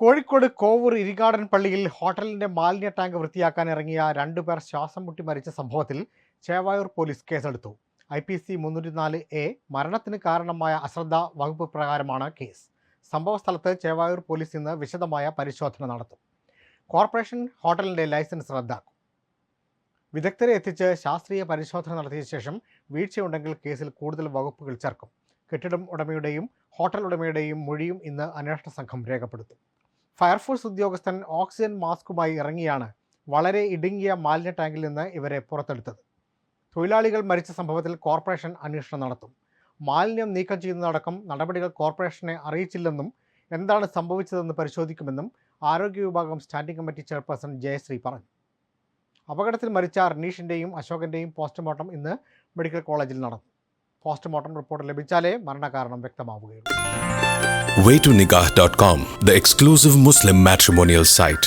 കോഴിക്കോട് കോവൂർ ഇരിഗാർഡൻ പള്ളിയിൽ ഹോട്ടലിന്റെ മാലിന്യ ടാങ്ക് വൃത്തിയാക്കാൻ ഇറങ്ങിയ രണ്ടുപേർ ശ്വാസം മുട്ടി മരിച്ച സംഭവത്തിൽ ചേവായൂർ പോലീസ് കേസെടുത്തു. ഐ പി സി മുന്നൂറ്റി നാല് എ മരണത്തിന് കാരണമായ അശ്രദ്ധ വകുപ്പ് പ്രകാരമാണ് കേസ്. സംഭവ സ്ഥലത്ത് ചേവായൂർ പോലീസ് ഇന്ന് വിശദമായ പരിശോധന നടത്തും. കോർപ്പറേഷൻ ഹോട്ടലിന്റെ ലൈസൻസ് റദ്ദാക്കും. വിദഗ്ധരെ എത്തിച്ച് ശാസ്ത്രീയ പരിശോധന നടത്തിയ ശേഷം വീഴ്ചയുണ്ടെങ്കിൽ കേസിൽ കൂടുതൽ വകുപ്പുകൾ ചേർക്കും. കെട്ടിടം ഉടമയുടെയും ഹോട്ടൽ ഉടമയുടെയും മൊഴിയും ഇന്ന് അന്വേഷണ സംഘം രേഖപ്പെടുത്തും. ഫയർഫോഴ്സ് ഉദ്യോഗസ്ഥൻ ഓക്സിജൻ മാസ്കുമായി ഇറങ്ങിയാണ് വളരെ ഇടുങ്ങിയ മാലിന്യ ടാങ്കിൽ നിന്ന് ഇവരെ പുറത്തെടുത്തത്. തൊഴിലാളികൾ മരിച്ച സംഭവത്തിൽ കോർപ്പറേഷൻ അന്വേഷണം നടത്തും. മാലിന്യം നീക്കം ചെയ്യുന്നതടക്കം നടപടികൾ കോർപ്പറേഷനെ അറിയിച്ചില്ലെന്നും എന്താണ് സംഭവിച്ചതെന്ന് പരിശോധിക്കുമെന്നും ആരോഗ്യ വിഭാഗം സ്റ്റാൻഡിംഗ് കമ്മിറ്റി ചെയർപേഴ്സൺ ജയശ്രീ പറഞ്ഞു. അപകടത്തിൽ മരിച്ച റനീഷിന്റെയും അശോകന്റെയും പോസ്റ്റ്മോർട്ടം ഇന്ന് മെഡിക്കൽ കോളേജിൽ നടന്നു. പോസ്റ്റ്മോർട്ടം റിപ്പോർട്ട് ലഭിച്ചാലേ മരണകാരണം വ്യക്തമാവുകയുള്ളൂ waytonikah.com, the exclusive Muslim matrimonial site.